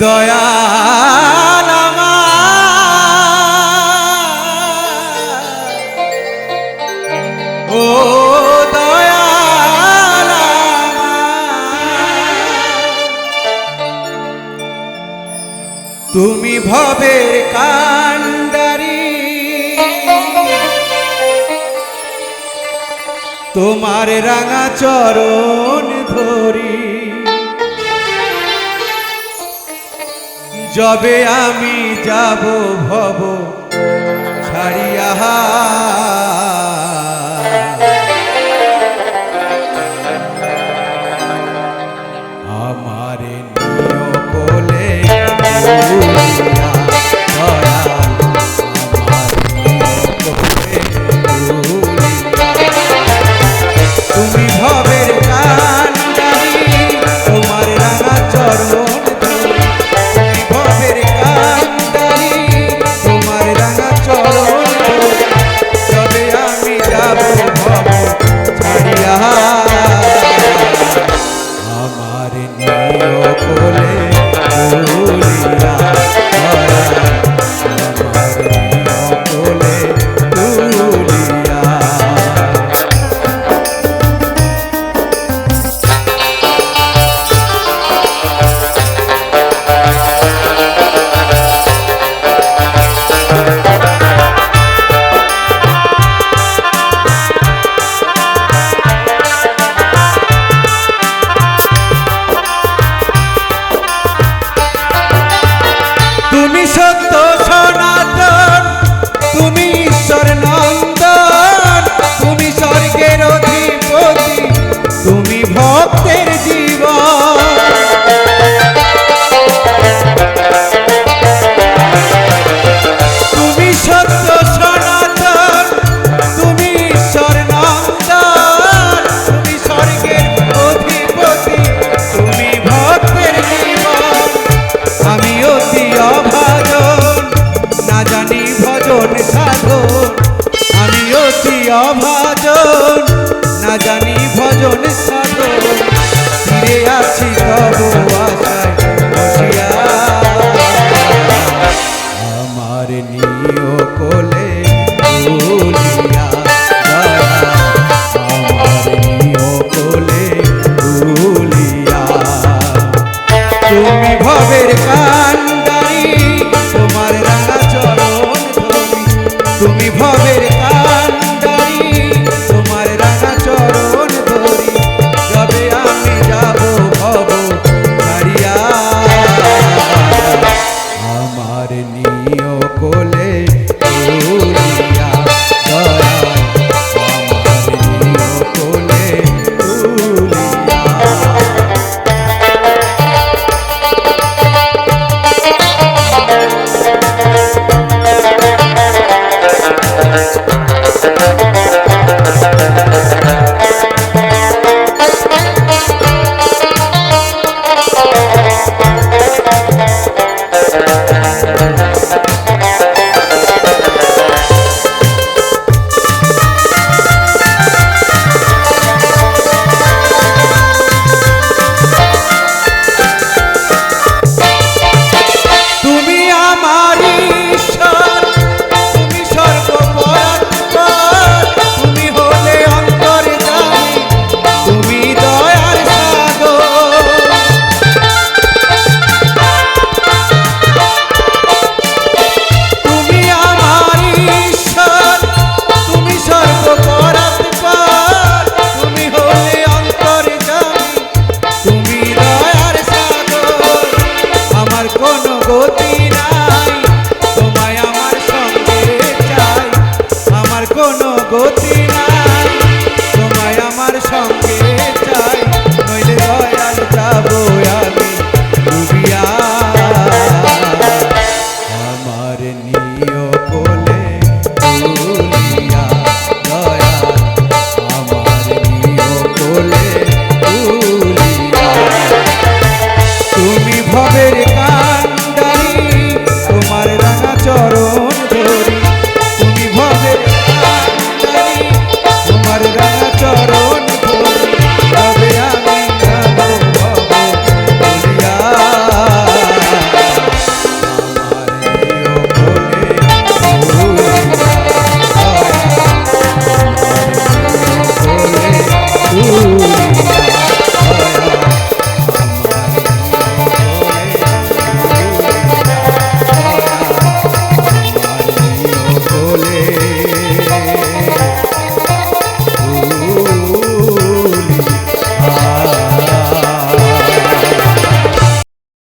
দয়াল। ও দয়াল। তুমি ভবের কাণ্ডারি তোমার রাঙা চরণ ধরি যবে আমি যাব ভব ছাড়িয়া অভাজন না জানি ভজন সাধন। ফিরে আছি তব কোলে ভুলিয়া তুমি ভবের কান্ডারি, তোমার রাঙা চরণ তুমি ভবের তুমিও কোলে তুলিয়া দয়া আমার কোলে। গতি